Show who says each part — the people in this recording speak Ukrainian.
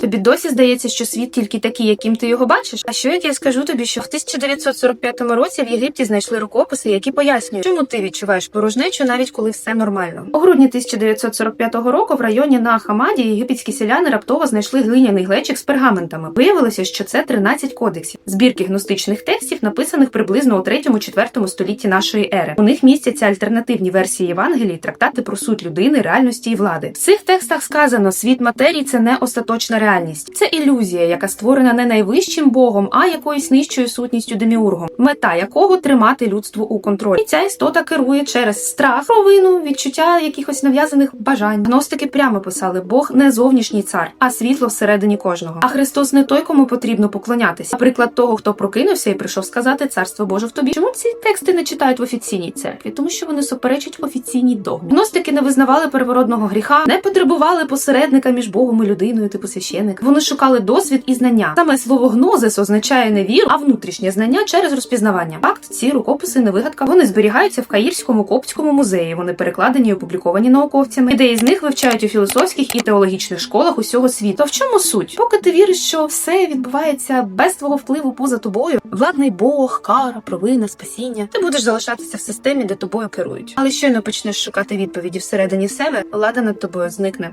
Speaker 1: Тобі досі здається, що світ тільки такий, яким ти його бачиш? А що як я скажу тобі, що в 1945 році в Єгипті знайшли рукописи, які пояснюють, чому ти відчуваєш порожнечу, навіть коли все нормально. У грудні 1945 року в районі на Хамаді єгипетські селяни раптово знайшли глиняний глечик з пергаментами. Виявилося, що це 13 кодексів, збірки гностичних текстів, написаних приблизно у 3-4 столітті нашої ери. У них містяться альтернативні версії Євангелії, трактати про суть людини, реальності і влади. В цих текстах сказано, світ матерії це не остаточна реальність, це ілюзія, яка створена не найвищим богом, а якоюсь нижчою сутністю деміургом, мета якого тримати людство у контролі. І ця істота керує через страх, провину, відчуття якихось нав'язаних бажань. Гностики прямо писали: Бог не зовнішній цар, а світло всередині кожного. А Христос не той, кому потрібно поклонятися. А приклад того, хто прокинувся і прийшов сказати царство Боже в тобі. Чому ці тексти не читають в офіційній церкві? Тому що вони суперечать офіційній догмі. Гностики не визнавали первородного гріха, не потребували посередника між Богом і людиною, типу священик. Вони шукали досвід і знання. Саме слово гнозис означає не віру, а внутрішнє знання через розпізнавання. Факт, ці рукописи не вигадка. Вони зберігаються в Каїрському коптському музеї. Вони перекладені і опубліковані науковцями. Ідеї з них вивчають у філософських і теологічних школах усього світу. В чому суть? Поки ти віриш, що все відбувається без твого впливу поза тобою, владний Бог, кара, провина, спасіння, ти будеш залишатися в системі, де тобою керують. Але щойно почнеш шукати відповіді всередині себе, влада над тобою зникне.